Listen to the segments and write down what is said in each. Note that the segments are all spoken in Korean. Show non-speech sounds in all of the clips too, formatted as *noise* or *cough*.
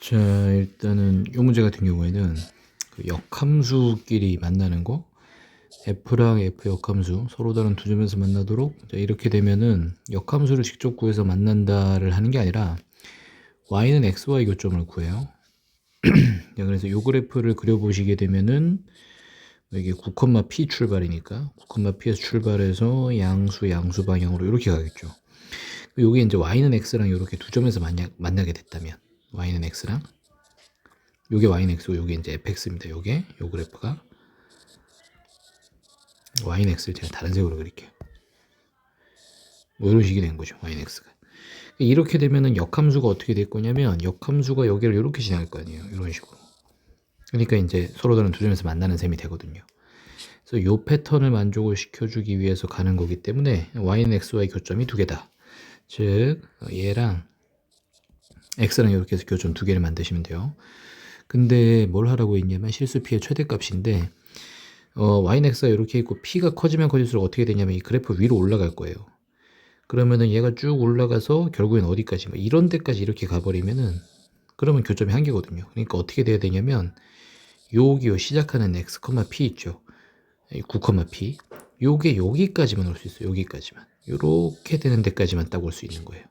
자, 일단은 이 문제 같은 경우에는 그 역함수끼리 만나는 거 f랑 f 역함수 서로 다른 두 점에서 만나도록 자, 이렇게 되면은 역함수를 직접 구해서 만난다를 하는 게 아니라 y는 xy 교점을 구해요. 자, *clears throat* 그래서 요 그래프를 그려보시게 되면은 이게 9,p 출발이니까 9,p에서 출발해서 양수 양수 방향으로 이렇게 가겠죠. 요게 이제 y는 x랑 이렇게 두 점에서 만나, 만나게 됐다면 y는 x랑 요게 y는 x고 요게 이제 fx입니다. 요게 요 그래프가 y는 x를 제가 다른 색으로 그릴게요. 뭐 이런 식이 된 거죠. y는 x가. 이렇게 되면은 역함수가 어떻게 될 거냐면 역함수가 여기를 이렇게 지나갈 거 아니에요. 이런 식으로. 그러니까 이제 서로 다른 두 점에서 만나는 셈이 되거든요. 그래서 요 패턴을 만족을 시켜주기 위해서 가는 거기 때문에 y는 xy 교점이 두 개다. 즉 얘랑 x랑 이렇게 해서 교점 두 개를 만드시면 돼요. 근데 뭘 하라고 했냐면 실수 p의 최대값인데 어, y는 x가 이렇게 있고 p가 커지면 커질수록 어떻게 되냐면 이 그래프 위로 올라갈 거예요. 그러면은 얘가 쭉 올라가서 결국엔 어디까지 뭐 이런 데까지 이렇게 가버리면은 그러면 교점이 한 개거든요. 그러니까 어떻게 돼야 되냐면 여기요 시작하는 x, p 있죠. 9,p 요게 여기까지만 올 수 있어요. 여기까지만. 요렇게 되는 데까지만 딱 올 수 있는 거예요.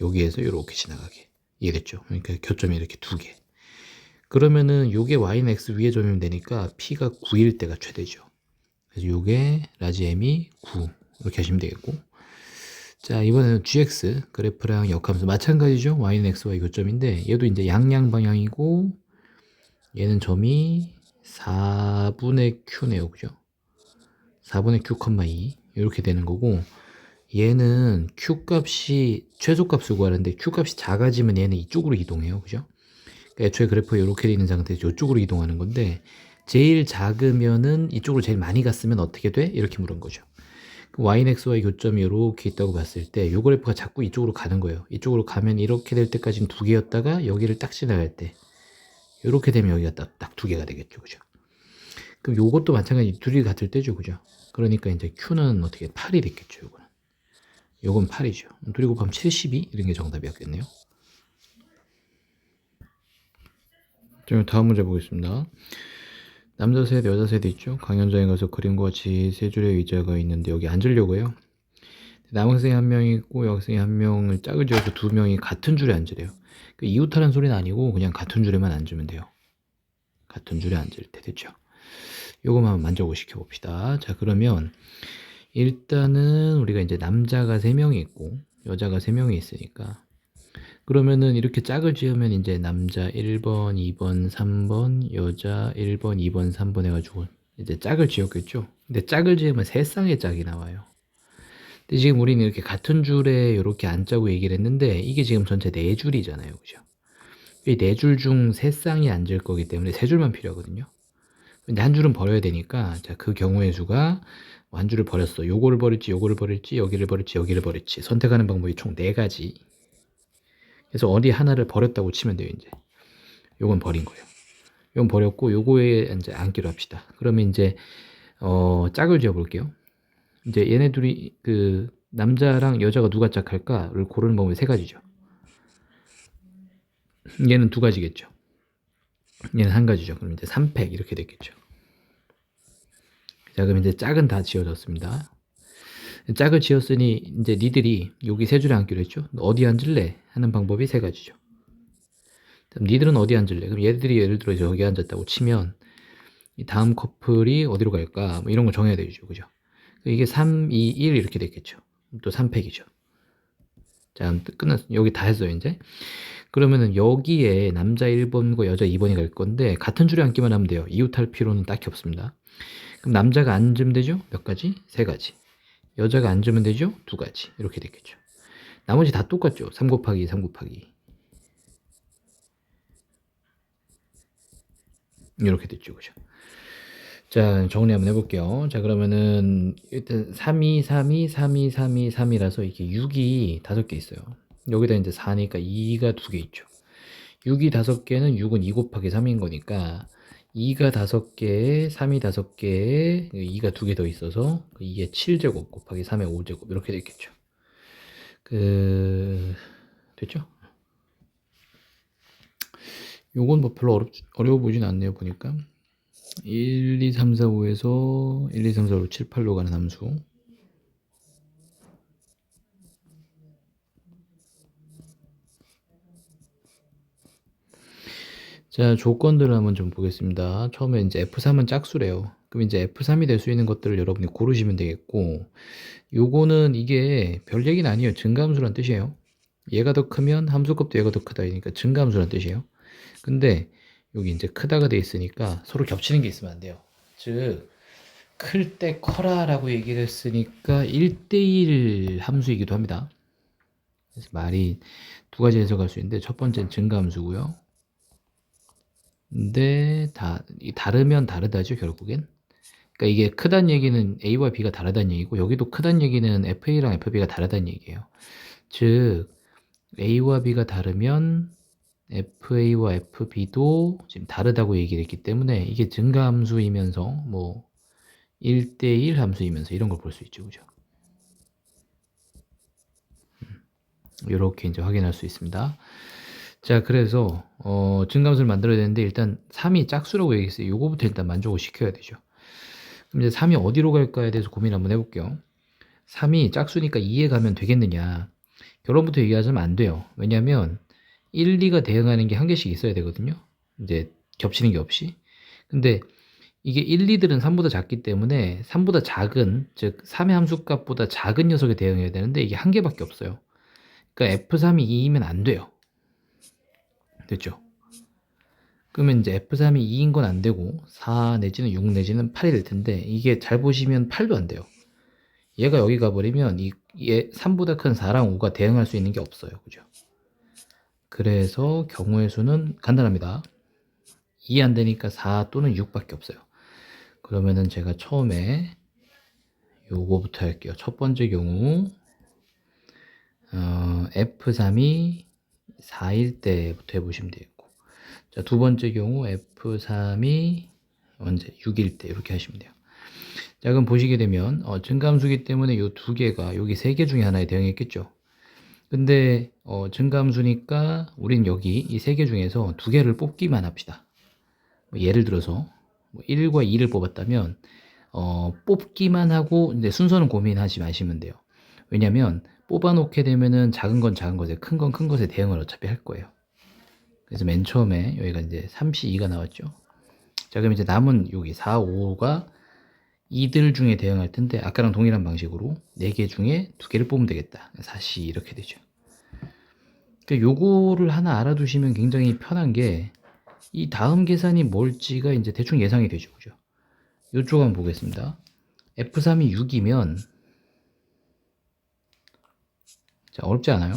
여기에서 요렇게 지나가게. 이해됐죠? 그러니까 교점이 이렇게 두 개. 그러면은 요게 y는 x 위에 점이면 되니까 p가 9일 때가 최대죠. 그래서 요게 라지 m이 9 이렇게 하시면 되겠고 자 이번에는 gx 그래프랑 역함수 마찬가지죠. y는 xy 교점인데 얘도 이제 양양 방향이고 얘는 점이 4분의 q네요. 그죠? 4분의 q,2 이렇게 되는 거고 얘는 q 값이 최소값을 구하는데 q 값이 작아지면 얘는 이쪽으로 이동해요. 그죠? 그러니까 애초에 그래프가 이렇게 되어 있는 상태에서 이쪽으로 이동하는 건데 제일 작으면은 이쪽으로 제일 많이 갔으면 어떻게 돼? 이렇게 물은 거죠. y는 xy 교점이 이렇게 있다고 봤을 때 이 그래프가 자꾸 이쪽으로 가는 거예요. 이쪽으로 가면 이렇게 될 때까지는 두 개였다가 여기를 딱 지나갈 때 이렇게 되면 여기가 딱두 개가 되겠죠. 그죠? 그럼 요것도 마찬가지 둘이 같을 때죠. 그죠? 그러니까 이제 q는 어떻게 8이 됐겠죠. 요거는. 요건 8이죠. 둘이 곱하면 72 이런 게 정답이었겠네요. 자, 다음 문제 보겠습니다. 남자 셋, 여자 셋 있죠? 강연장에 가서 그림과 같이 세 줄의 의자가 있는데 여기 앉으려고요. 남학생이 한 명 있고 여학생이 한 명을 짝을 지어서 두 명이 같은 줄에 앉으래요. 그 이웃하는 소리는 아니고 그냥 같은 줄에만 앉으면 돼요. 같은 줄에 앉을 때 됐죠. 한번 만족을 시켜봅시다. 자 그러면 일단은 우리가 이제 남자가 세 명이 있고 여자가 세 명이 있으니까 그러면은 이렇게 짝을 지으면 이제 남자 1번, 2번, 3번, 여자 1번, 2번, 3번 해가지고 이제 짝을 지었겠죠. 근데 짝을 지으면 세 쌍의 짝이 나와요. 근데 지금 우리는 이렇게 같은 줄에 이렇게 앉자고 얘기를 했는데 이게 지금 전체 네 줄이잖아요. 그죠? 이 네 줄 중 세 쌍이 앉을 거기 때문에 세 줄만 필요하거든요. 근데 한 줄은 버려야 되니까 자, 그 경우의 수가 한 줄을 버렸어. 요거를 버릴지, 요거를 버릴지, 여기를 버릴지, 여기를 버릴지 선택하는 방법이 총 네 가지. 그래서 어디 하나를 버렸다고 치면 돼요, 이제. 요건 버린 거예요. 요건 버렸고, 요거에 이제 앉기로 합시다. 그러면 이제, 어, 짝을 지어 볼게요. 이제 얘네 둘이, 그, 남자랑 여자가 누가 짝할까를 고르는 방법이 세 가지죠. 얘는 두 가지겠죠. 얘는 한 가지죠. 그럼 이제 3팩 이렇게 됐겠죠. 자, 그럼 이제 짝은 다 지어졌습니다. 짝을 지었으니 이제 니들이 여기 세 줄에 앉기로 했죠. 어디 앉을래? 하는 방법이 세 가지죠. 그럼 니들은 어디 앉을래? 그럼 얘들이 예를 들어 여기 앉았다고 치면 이 다음 커플이 어디로 갈까? 뭐 이런 거 정해야 되죠. 그죠? 이게 3, 2, 1 이렇게 됐겠죠. 또 3팩이죠. 자, 끝났어. 여기 다 했어요, 이제. 그러면은 여기에 남자 1번과 여자 2번이 갈 건데 같은 줄에 앉기만 하면 돼요. 이웃할 필요는 딱히 없습니다. 그럼 남자가 앉으면 되죠? 몇 가지? 세 가지. 여자가 앉으면 되죠? 두 가지. 이렇게 됐겠죠. 나머지 다 똑같죠? 3 곱하기 3 곱하기. 이렇게 됐죠. 그죠? 자, 정리 한번 해볼게요. 자, 그러면은, 일단 3, 2, 3, 2, 3, 2, 3, 2, 3이라서 이게 6이 다섯 개 있어요. 여기다 이제 4니까 2가 두 개 있죠. 6이 다섯 개는 6은 2 곱하기 3인 거니까 2가 다섯 개에 3이 다섯 개에 2가 두 개 더 있어서 2의 7제곱 곱하기 3의 5제곱 이렇게 됐겠죠. 그 됐죠? 요건 뭐 별로 어렵, 어려워 보진 않네요, 보니까. 1, 2, 3, 4, 5에서 1, 2, 3, 4, 5, 7, 8로 가는 함수. 자, 조건들을 한번 좀 보겠습니다. 처음에 이제 F3은 짝수래요. 그럼 이제 F3이 될 수 있는 것들을 여러분이 고르시면 되겠고, 요거는 이게 별 얘기는 아니에요. 증가함수란 뜻이에요. 얘가 더 크면 함수값도 얘가 더 크다. 그러니까 증가함수란 뜻이에요. 근데 여기 이제 크다가 돼 있으니까 서로 겹치는 게 있으면 안 돼요. 즉, 클 때 커라 라고 얘기를 했으니까 1대1 함수이기도 합니다. 그래서 말이 두 가지 해석할 수 있는데 첫 번째는 증가함수고요. 근데 다 이 다르면 다르다죠 결국엔. 그러니까 이게 크다는 얘기는 A와 B가 다르다는 얘기고 여기도 크다는 얘기는 FA랑 FB가 다르다는 얘기예요. 즉 A와 B가 다르면 FA와 FB도 지금 다르다고 얘기를 했기 때문에 이게 증가함수이면서 뭐 1대1 함수이면서 이런 걸 볼 수 있죠. 그죠? 이렇게 이제 확인할 수 있습니다. 자, 그래서 어, 증감수를 만들어야 되는데 일단 3이 짝수라고 얘기했어요. 요거부터 일단 만족을 시켜야 되죠. 그럼 이제 3이 어디로 갈까에 대해서 고민 한번 해볼게요. 3이 짝수니까 2에 가면 되겠느냐? 결론부터 얘기하자면 안 돼요. 왜냐면 1, 2가 대응하는 게 한 개씩 있어야 되거든요. 이제 겹치는 게 없이. 근데 이게 1, 2들은 3보다 작기 때문에 3보다 작은, 즉 3의 함수값보다 작은 녀석에 대응해야 되는데 이게 한 개밖에 없어요. 그러니까 F3이 2이면 안 돼요. 됐죠? 그러면 이제 F3이 2인 건 안 되고 4 내지는 6 내지는 8이 될 텐데 이게 잘 보시면 8도 안 돼요. 얘가 여기 가버리면 이, 얘 3보다 큰 4랑 5가 대응할 수 있는 게 없어요. 그죠? 그래서 경우의 수는 간단합니다. 2 안 되니까 4 또는 6밖에 없어요. 그러면은 제가 처음에 요거부터 할게요. 첫 번째 경우 어, F3이 4일 때부터 해보시면 되겠고 자, 두 번째 경우 F3이 언제 6일 때 이렇게 하시면 돼요. 자, 그럼 보시게 되면 어, 증감수기 때문에 이 두 개가 여기 세 개 중에 하나에 대응했겠죠. 근데 어, 증감수니까 우린 여기 이 세 개 중에서 두 개를 뽑기만 합시다. 뭐 예를 들어서 뭐 1과 2를 뽑았다면 어, 뽑기만 하고 이제 순서는 고민하지 마시면 돼요. 왜냐면 뽑아놓게 되면은 작은 건 작은 것에 큰 건 큰 것에 대응을 어차피 할 거예요. 그래서 맨 처음에 여기가 이제 32가 나왔죠. 자 그럼 이제 남은 여기 4, 5가 이들 중에 대응할 텐데 아까랑 동일한 방식으로 4개 중에 2개를 뽑으면 되겠다. 4시 이렇게 되죠. 그러니까 요거를 하나 알아두시면 굉장히 편한 게 이 다음 계산이 뭘지가 이제 대충 예상이 되죠. 그죠? 요쪽 한번 보겠습니다. F3이 6이면 자, 어렵지 않아요?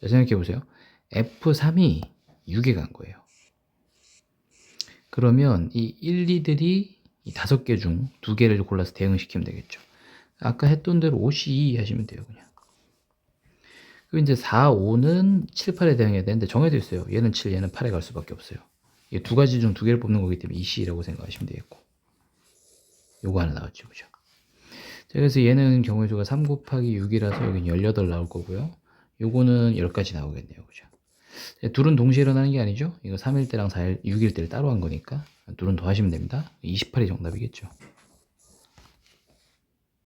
자, 생각해 보세요. F3이 6에 간 거예요. 그러면 이 1, 2들이 이 다섯 개 중 두 개를 골라서 대응시키면 되겠죠. 아까 했던 대로 5C 하시면 돼요, 그냥. 그리고 이제 4, 5는 7, 8에 대응해야 되는데 정해져 있어요. 얘는 7, 얘는 8에 갈 수밖에 없어요. 이 두 가지 중 두 개를 뽑는 거기 때문에 2C라고 생각하시면 되겠고. 요거 하나 나왔죠, 그죠? 자, 그래서 얘는 경우의 수가 3 곱하기 6이라서 여기는 18 나올 거고요. 요거는 10가지 나오겠네요. 그죠? 자, 둘은 동시에 일어나는 게 아니죠? 이거 3일 때랑 4일, 6일 때를 따로 한 거니까 둘은 더 하시면 됩니다. 28이 정답이겠죠.